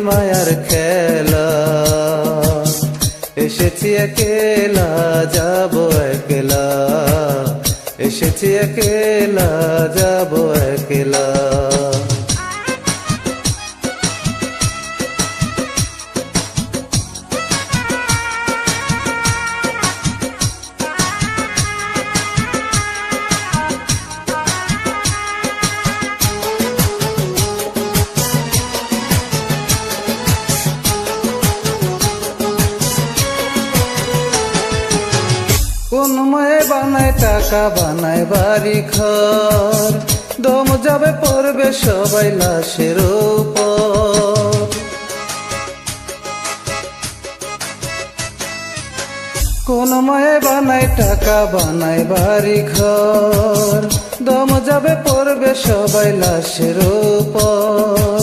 মায়ার খেলা। এসেছি একেলা যাব একেলা। এসেছি একেলা যাব একেলা। কোন মায়ে বানায় টাকা, বানায় বাড়ি ঘর। দম যাবে পড়বে সবাই লাশের উপর। কোন মায়ে বানায় টাকা, বানায় বাড়ি ঘর। দম যাবে পড়বে সবাই লাশের উপর।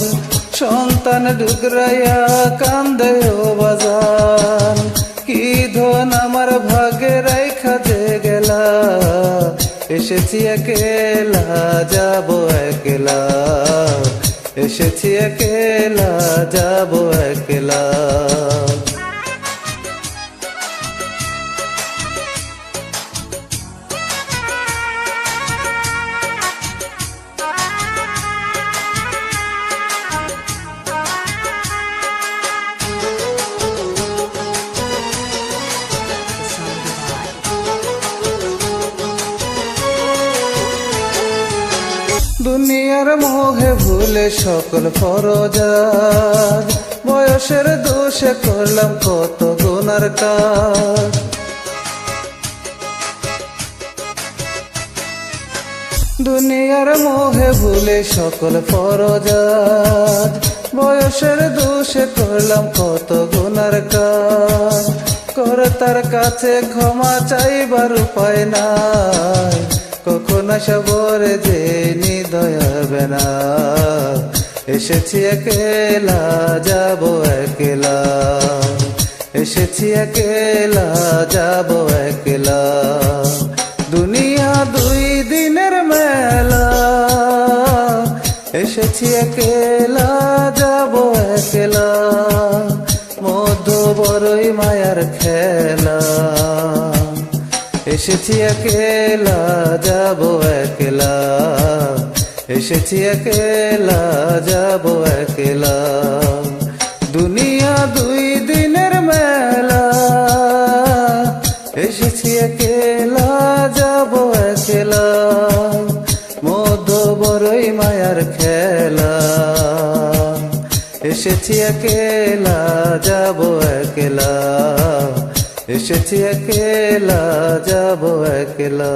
সন্তান ডুগরাইয়া কান্দে ও বাজান। কি ধন আমার ভাগে রাইখা যে গেলা এসেছি একেলা যাব একলা। এসেছি একেলা যাব একলা। দুনিয়ার মোহে ভুলে সকল ফরজাদ বয়সের দোষে করলাম কত গুনার কাজ। দুনিয়ার মোহে ভুলে সকল ফরজাদ বয়সের দোষে করলাম কত গুনার কাজ। কর তার কাছে ক্ষমা চাইবার উপায় নাই। কখন সবরে যে নিদয় হবে না। এসেছি একেলা, যাব একেলা। এসেছি একেলা, যাব একেলা। দুনিয়া দুই দিনের মেলা। এসেছি একেলা, যাব একেলা। মধ্য বড়ই মায়ার খেলা। এসেছি একেলা, যাব একলা। এসেছি একেলা, যাব একলা। দুনিয়া দুই দিনের মেলা। এসেছি একেলা, যাব একলা। মধ্য বড়ই মায়ার খেলা। এসেছি একেলা, যাব একলা। এসেছি একেলা যাব একলা।